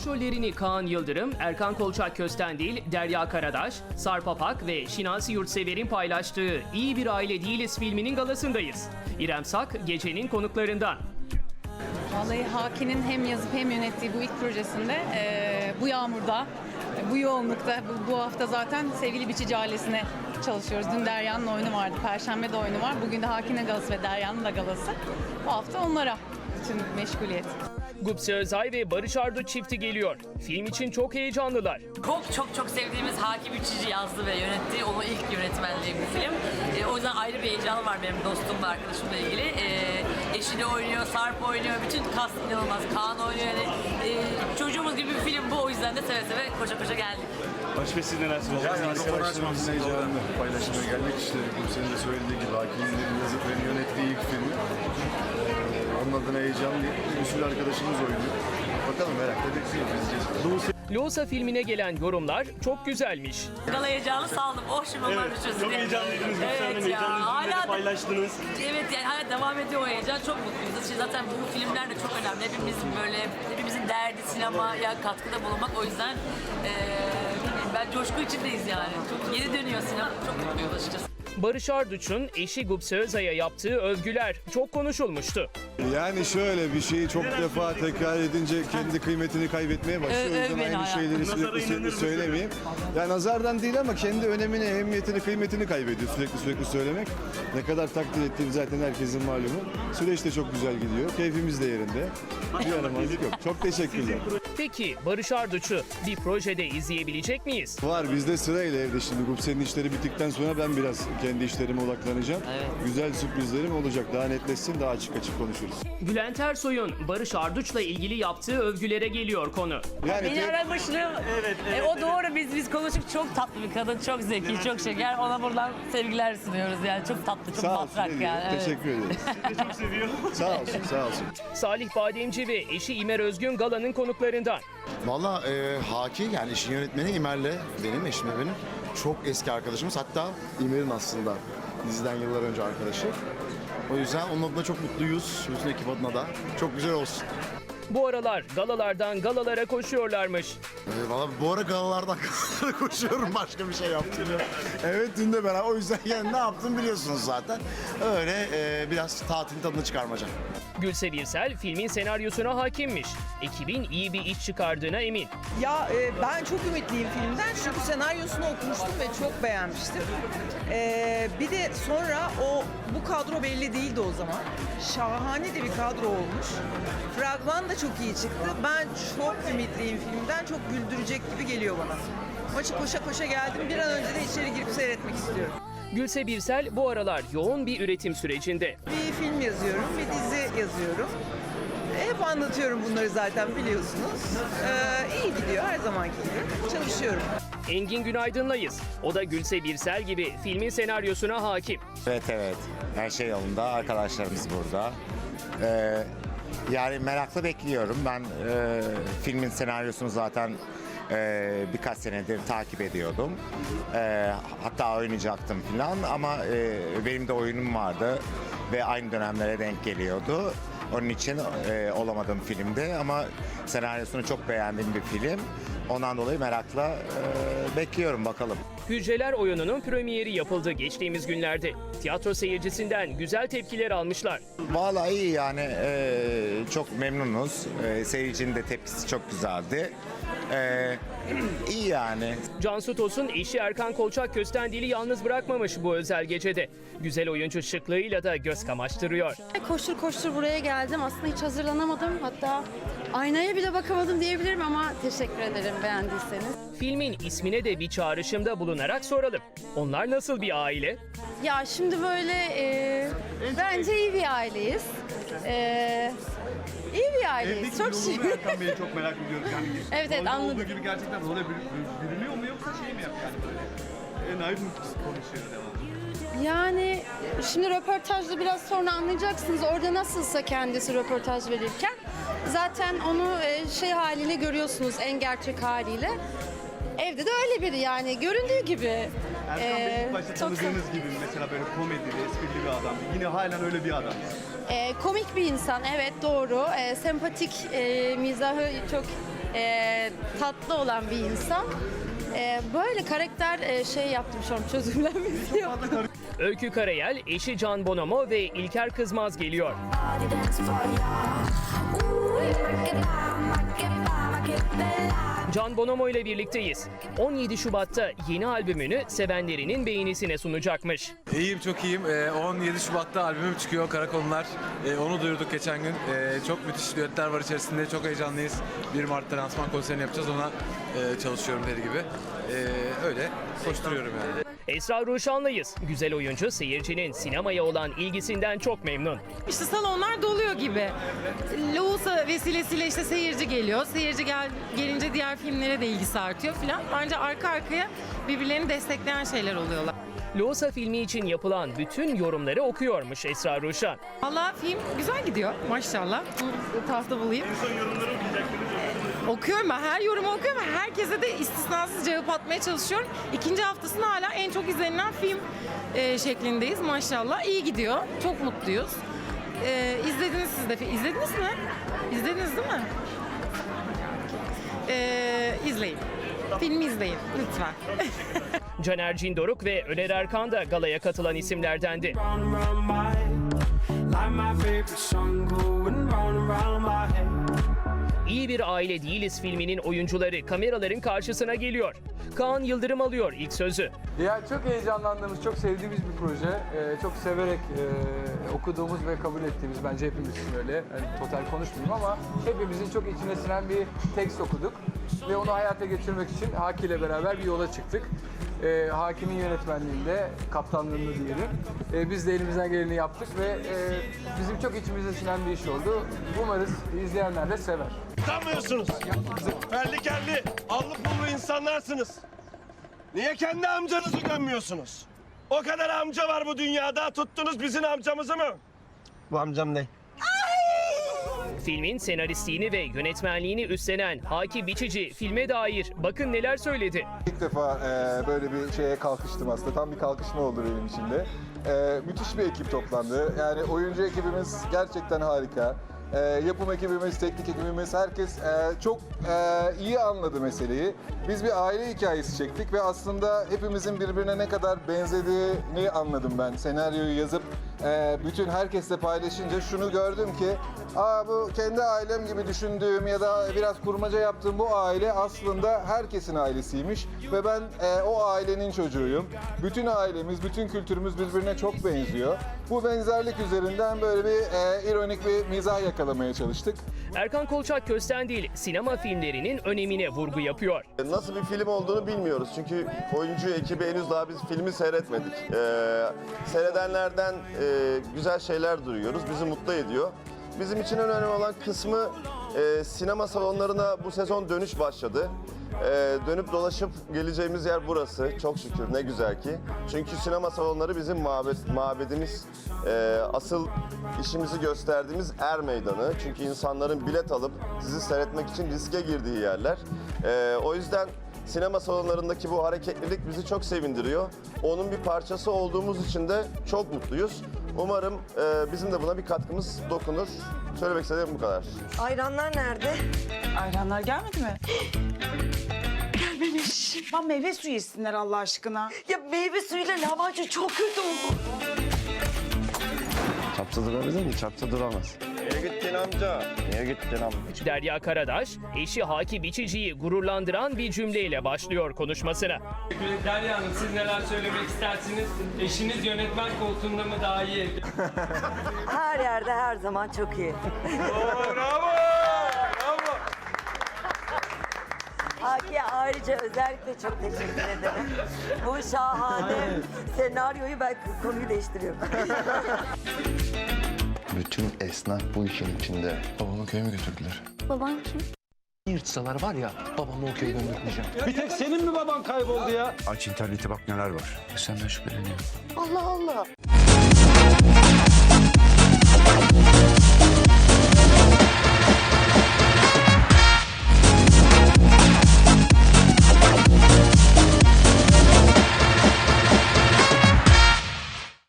Başrollerini Kaan Yıldırım, Erkan Kolçak Köstendil, Derya Karadaş, Sarp Apak ve Şinasi Yurtsever'in paylaştığı İyi Bir Aile Değiliz filminin galasındayız. İrem Sak gecenin konuklarından. Vallahi Haki'nin hem yazıp hem yönettiği bu ilk projesinde eee, bu yağmurda, bu yoğunlukta, bu, bu hafta zaten sevgili Biçici ailesine çalışıyoruz. Dün Derya'nın oyunu vardı, Perşembe de oyunu var. Bugün de Haki'nin galası ve Derya'nın da galası. Bu hafta onlara bütün meşguliyet. Gupse Özay ve Barış Arduç çifti geliyor. Film için çok heyecanlılar. Çok çok çok sevdiğimiz Hakim Üçücü yazdı ve yönetti. Onun ilk yönetmenliği bu film. E, o yüzden ayrı bir heyecanı var benim dostumla, arkadaşımla ilgili. E, eşini oynuyor, Sarp oynuyor, bütün kast inanılmaz. Kaan oynuyor. Yani, e, çocuğumuz gibi bir film bu. O yüzden de seve seve koşa koşa geldik. Barış Bey siz neler söyleyeceksiniz? Yani arkadaşlarımızın heyecanını paylaşmaya geldik. İşte senin de söylediği gibi Hakim'in yazıp ve yönettiği ilk filmi. Ee, adına heyecanlıyım. Bir sürü arkadaşımız oynuyor. Bakalım merakla bekliyoruz. izleyeceğiz. Loğusa filmine gelen yorumlar çok güzelmiş. Gala heyecanı saldım. Oh şimdi onlar Evet, düşürsün. çok heyecanlıydınız. Gülşah Hanım, Evet ya. heyecanınızı Hala paylaştınız. Evet yani hala devam ediyor o heyecan. Çok mutluyuz. Şimdi zaten bu filmler de çok önemli. Hepimizin böyle, hepimizin derdi sinemaya katkıda bulunmak. O yüzden eee, bilmiyorum, ben coşku içindeyiz yani. Çok yeni dönüyor sinema. Çok mutluyuz açıkçası. Barış Arduç'un eşi Gupse Özay'a yaptığı övgüler çok konuşulmuştu. Yani şöyle bir şeyi çok defa tekrar edince kendi kıymetini kaybetmeye başlıyor. Ö- o yüzden aynı şeyleri sürekli sürekli söylemeyeyim. Yani nazardan değil ama kendi önemini, ehemmiyetini, kıymetini kaybediyor sürekli sürekli söylemek. Ne kadar takdir ettiğim zaten herkesin malumu. Süreç de çok güzel gidiyor. Keyfimiz de yerinde. Bir yaramazlık yok. Çok teşekkürler. Peki Barış Arduç'u bir projede izleyebilecek miyiz? Var bizde sırayla evde şimdi Gupse'nin işleri bittikten sonra ben biraz kendi işlerime odaklanacağım. Güzel sürprizlerim olacak. Daha netleşsin, daha açık açık konuşuruz. Bülent Ersoy'un Barış Arduç'la ilgili yaptığı övgülere geliyor konu. Yani Beni tek- aramışlığım. Evet, E, evet, o doğru biz biz konuştuk. Çok tatlı bir kadın, çok zeki, çok şeker. Ona buradan sevgiler sunuyoruz yani. Çok tatlı, çok sağ olsun. matrak ne diyeyim, yani. evet. Teşekkür ederim. Çok seviyor. sağ olsun, sağ olsun. Salih Bademci ve eşi İmer Özgün Gala'nın konuklarından. Valla e, Haki yani işin yönetmeni İmer'le benim eşim ve benim çok eski arkadaşımız. Hatta İmer'in aslında diziden yıllar önce arkadaşı. O yüzden onun adına çok mutluyuz. Bütün ekip adına da. Çok güzel olsun. Bu aralar galalardan galalara koşuyorlarmış. E, Valla bu ara galalardan galalara koşuyorum. Başka bir şey yaptım. Evet dün de beraber. O yüzden yani ne yaptım biliyorsunuz zaten. Öyle e, biraz tatilin tadını çıkarmaca. Gülse Birsel filmin senaryosuna hakimmiş. Ekibin iyi bir iş çıkardığına emin. Ya e, ben çok ümitliyim filmden çünkü senaryosunu okumuştum ve çok beğenmiştim. E, bir de sonra o bu kadro belli değildi o zaman. Şahane de bir kadro olmuş. Fragman da çok iyi çıktı. Ben çok ümitliyim filmden. Çok güldürecek gibi geliyor bana. Maçı koşa koşa geldim. Bir an önce de içeri girip seyretmek istiyorum. Gülse Birsel bu aralar yoğun bir üretim sürecinde. Bir film yazıyorum, bir dizi yazıyorum. Hep anlatıyorum bunları zaten biliyorsunuz. Ee, iyi gidiyor her zamanki gibi. Çalışıyorum. Engin Günaydın'layız. O da Gülse Birsel gibi filmin senaryosuna hakim. Evet evet. Her şey yolunda. Arkadaşlarımız burada. Ee, yani merakla bekliyorum. Ben e, filmin senaryosunu zaten e, birkaç senedir takip ediyordum. E, hatta oynayacaktım falan ama e, benim de oyunum vardı ve aynı dönemlere denk geliyordu. Onun için e, olamadım filmde ama senaryosunu çok beğendiğim bir film. Ondan dolayı merakla e, bekliyorum bakalım. Hücreler oyununun premieri yapıldı geçtiğimiz günlerde. Tiyatro seyircisinden güzel tepkiler almışlar. Vallahi iyi yani eee, çok memnunuz. Eee, seyircinin de tepkisi çok güzeldi. Eee iyi yani. Cansu Tosun eşi Erkan Kolçak Köstendil'i yalnız bırakmamış bu özel gecede. Güzel oyuncu şıklığıyla da göz kamaştırıyor. Koştur koştur buraya geldim. Aslında hiç hazırlanamadım. Hatta aynaya bile bakamadım diyebilirim ama teşekkür ederim beğendiyseniz. Filmin ismine de bir çağrışımda bulunarak soralım. Onlar nasıl bir aile? Ya şimdi böyle e, bence iyi bir aileyiz. E, iyi bir aileyiz. Çok şey. Erkan Bey'i çok merak ediyoruz. Yani Evet, evet, rolde anladım. olduğu gibi gerçekten role bürü- bürünüyor mu yoksa şey mi yapıyor yani böyle? E, naif mi konuşuyor devamlı? Yani şimdi röportajda biraz sonra anlayacaksınız. Orada nasılsa kendisi röportaj verirken zaten onu e, şey haliyle görüyorsunuz en gerçek haliyle. Evde de öyle biri yani göründüğü gibi. Erkan Bey E, ilk başta çok tanıdığınız gibi mesela böyle komedili, esprili bir adam. Yine halen öyle bir adam. E, komik bir insan evet doğru. E, sempatik e, mizahı çok e, tatlı olan bir insan. E, böyle karakter e, şey yaptım şu an çözümlenmesi yaptım. Öykü Karayel, eşi Can Bonomo ve İlker Kızmaz geliyor. Can Bonomo ile birlikteyiz. 17 Şubat'ta yeni albümünü sevenlerinin beğenisine sunacakmış. İyiyim çok iyiyim. Ee, 17 Şubat'ta albümüm çıkıyor Karakonular. Ee, onu duyurduk geçen gün. Ee, çok müthiş düetler var içerisinde. Çok heyecanlıyız. 1 Mart'ta lansman konserini yapacağız. Ona e, çalışıyorum deli gibi. Ee, öyle koşturuyorum yani. Esra Ruşanlıyız. Güzel oyuncu seyircinin sinemaya olan ilgisinden çok memnun. İşte salonlar doluyor gibi. Loğusa vesilesiyle işte seyirci geliyor. Seyirci gel, gelince diğer filmlere de ilgisi artıyor filan. Bence arka arkaya birbirlerini destekleyen şeyler oluyorlar. Loğusa filmi için yapılan bütün yorumları okuyormuş Esra Ruşan. Valla film güzel gidiyor maşallah. Bu tarafta bulayım. Okuyorum ben her yorumu okuyorum ve herkese de istisnasız cevap atmaya çalışıyorum. İkinci haftasında hala en çok izlenilen film e, şeklindeyiz maşallah. İyi gidiyor. Çok mutluyuz. E, izlediniz siz de. İzlediniz mi? İzlediniz değil mi? E, izleyin. Filmi izleyin lütfen. Caner Cindoruk ve Öner Erkan da galaya katılan isimlerdendi. İyi bir aile değiliz filminin oyuncuları kameraların karşısına geliyor. Kaan Yıldırım alıyor ilk sözü. Ya çok heyecanlandığımız, çok sevdiğimiz bir proje. Ee, çok severek e, okuduğumuz ve kabul ettiğimiz bence hepimiz için öyle. Yani total konuşmayayım ama hepimizin çok içine sinen bir tekst okuduk. Ve onu hayata geçirmek için Haki ile beraber bir yola çıktık. Ee, Hakimin yönetmenliğinde, kaptanlığında diyelim. Ee, biz de elimizden geleni yaptık ve e, bizim çok içimize sinen bir iş oldu. Umarız izleyenler de sever. Utanmıyorsunuz. Ferli kelli, allı pullu insanlarsınız. Niye kendi amcanızı gömmüyorsunuz? O kadar amca var bu dünyada. Tuttunuz bizim amcamızı mı? Bu amcam ne? Filmin senaristliğini ve yönetmenliğini üstlenen Haki Biçici filme dair bakın neler söyledi. İlk defa e, böyle bir şeye kalkıştım aslında. Tam bir kalkışma oldu benim için de. E, müthiş bir ekip toplandı. Yani oyuncu ekibimiz gerçekten harika. E, yapım ekibimiz, teknik ekibimiz, herkes e, çok e, iyi anladı meseleyi. Biz bir aile hikayesi çektik ve aslında hepimizin birbirine ne kadar benzediğini anladım ben. Senaryoyu yazıp e, bütün herkesle paylaşınca şunu gördüm ki Aa, bu kendi ailem gibi düşündüğüm ya da biraz kurmaca yaptığım bu aile aslında herkesin ailesiymiş ve ben e, o ailenin çocuğuyum. Bütün ailemiz, bütün kültürümüz birbirine çok benziyor. Bu benzerlik üzerinden böyle bir e, ironik bir mizah yakalamaya çalıştık. Erkan Kolçak Köstendil sinema filmlerinin önemine vurgu yapıyor. Nasıl bir film olduğunu bilmiyoruz çünkü oyuncu ekibi henüz daha biz filmi seyretmedik. Ee, seyredenlerden e, güzel şeyler duyuyoruz, bizi mutlu ediyor. Bizim için en önemli olan kısmı e, sinema salonlarına bu sezon dönüş başladı. E, dönüp dolaşıp geleceğimiz yer burası. Çok şükür ne güzel ki. Çünkü sinema salonları bizim mabet, mabedimiz. E, asıl işimizi gösterdiğimiz er meydanı. Çünkü insanların bilet alıp sizi seyretmek için riske girdiği yerler. E, o yüzden sinema salonlarındaki bu hareketlilik bizi çok sevindiriyor. Onun bir parçası olduğumuz için de çok mutluyuz. Umarım e, bizim de buna bir katkımız dokunur. Söylemek istediğim bu kadar. Ayranlar nerede? Ayranlar gelmedi mi? Gelmemiş. Lan meyve suyu içsinler Allah aşkına. Ya meyve suyuyla lahmacun çok kötü oldu. Çapta durabilir mi? Çapta duramaz. Gittin amca? Niye gittin amca? Derya Karadaş, eşi Haki Biçici'yi gururlandıran bir cümleyle başlıyor konuşmasına. Derya Hanım siz neler söylemek istersiniz? Eşiniz yönetmen koltuğunda mı daha iyi? Her yerde her zaman çok iyi. bravo! Bravo! Haki'ye ayrıca özellikle çok teşekkür ederim. Bu şahane senaryoyu ben konuyu değiştiriyorum. Bütün esnaf bu işin içinde. Babamı köye mi götürdüler? Baban kim? Yırtsalar var ya babamı o köye göndermeyeceğim. Bir tek senin mi baban kayboldu ya? Aç internete bak neler var. Senden şüpheleniyorum. Allah Allah.